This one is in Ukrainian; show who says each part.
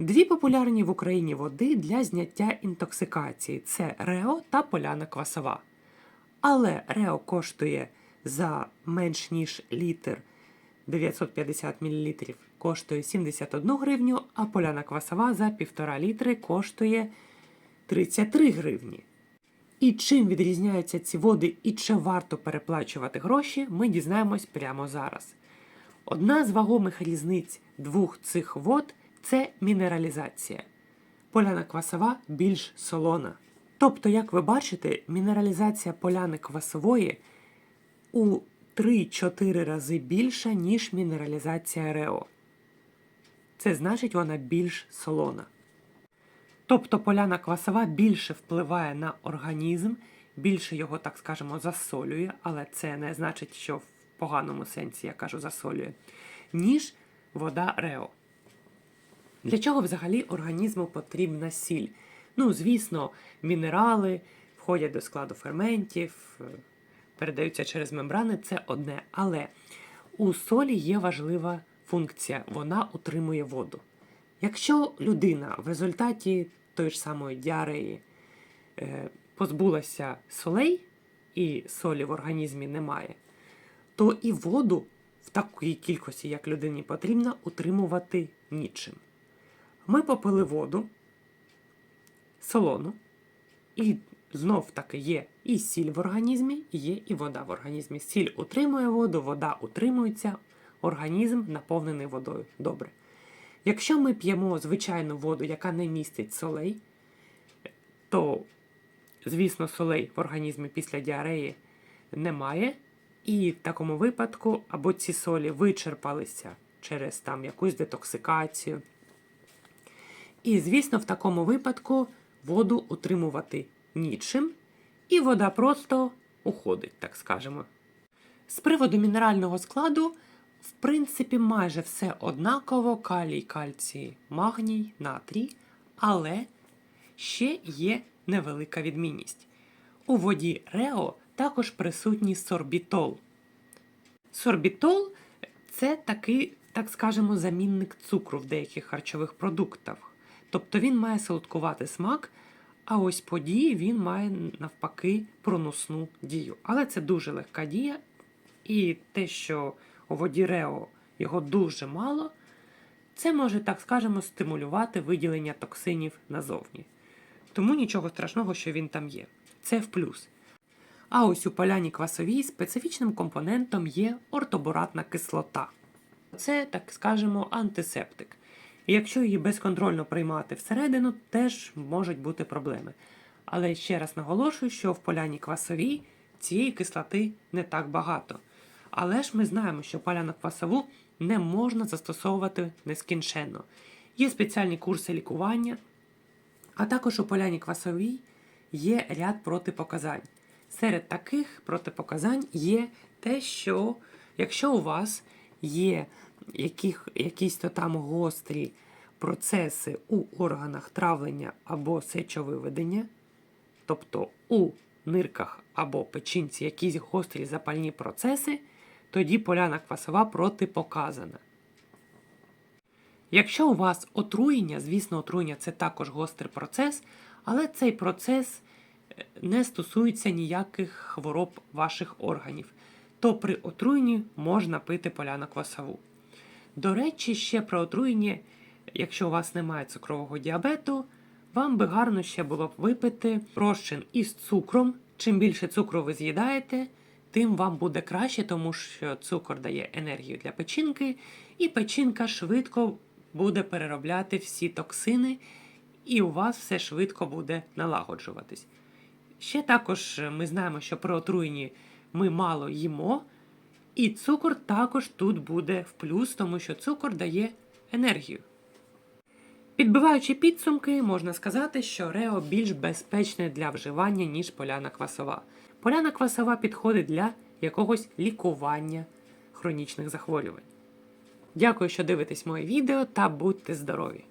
Speaker 1: Дві популярні в Україні води для зняття інтоксикації це Рео та поляна квасова. Але Рео коштує за менш ніж літр 950 мл коштує 71 гривню, а поляна квасова за 1,5 літри коштує 33 гривні. І чим відрізняються ці води і чи варто переплачувати гроші, ми дізнаємось прямо зараз. Одна з вагомих різниць двох цих вод це мінералізація. Поляна квасова більш солона. Тобто, як ви бачите, мінералізація поляни квасової у 3-4 рази більша, ніж мінералізація Рео. Це значить, вона більш солона. Тобто поляна квасова більше впливає на організм, більше його, так скажемо, засолює, але це не значить, що в поганому сенсі я кажу засолює, ніж вода Рео. Для чого взагалі організму потрібна сіль? Ну, звісно, мінерали входять до складу ферментів, е, передаються через мембрани, це одне. Але у солі є важлива функція вона утримує воду. Якщо людина в результаті тої ж самої діареї позбулася солей і солі в організмі немає, то і воду в такій кількості, як людині потрібно, утримувати нічим. Ми попили воду, солону, і знов таки є і сіль в організмі, і є і вода в організмі. Сіль утримує воду, вода утримується, організм наповнений водою. Добре. Якщо ми п'ємо звичайну воду, яка не містить солей, то, звісно, солей в організмі після діареї немає. І в такому випадку або ці солі вичерпалися через там якусь детоксикацію. І, звісно, в такому випадку воду утримувати нічим, і вода просто уходить, так скажемо. З приводу мінерального складу, в принципі, майже все однаково: калій, кальцій, магній, натрій, але ще є невелика відмінність. У воді Рео також присутній сорбітол. Сорбітол це такий, так скажемо, замінник цукру в деяких харчових продуктах. Тобто він має солодкуватий смак, а ось по дії він має навпаки проносну дію. Але це дуже легка дія, і те, що у воді Рео його дуже мало, це може, так скажемо, стимулювати виділення токсинів назовні. Тому нічого страшного, що він там є. Це в плюс. А ось у поляні квасовій специфічним компонентом є ортоборатна кислота. Це, так скажемо, антисептик. Якщо її безконтрольно приймати всередину, теж можуть бути проблеми. Але ще раз наголошую, що в поляні квасовій цієї кислоти не так багато. Але ж ми знаємо, що поляну квасову не можна застосовувати нескінченно. Є спеціальні курси лікування, а також у поляні квасовій є ряд протипоказань. Серед таких протипоказань є те, що якщо у вас є яких, якісь то там гострі процеси у органах травлення або сечовиведення, тобто у нирках або печінці якісь гострі запальні процеси, тоді поляна квасова протипоказана. Якщо у вас отруєння, звісно, отруєння це також гострий процес, але цей процес е, не стосується ніяких хвороб ваших органів, то при отруєнні можна пити поляну квасову. До речі, ще про отруєння, якщо у вас немає цукрового діабету, вам би гарно ще було б випити розчин із цукром. Чим більше цукру ви з'їдаєте, тим вам буде краще, тому що цукор дає енергію для печінки, і печінка швидко буде переробляти всі токсини, і у вас все швидко буде налагоджуватись. Ще також ми знаємо, що при отруєнні ми мало їмо, і цукор також тут буде в плюс, тому що цукор дає енергію. Підбиваючи підсумки, можна сказати, що Рео більш безпечне для вживання, ніж поляна квасова. Поляна квасова підходить для якогось лікування хронічних захворювань. Дякую, що дивитесь моє відео та будьте здорові!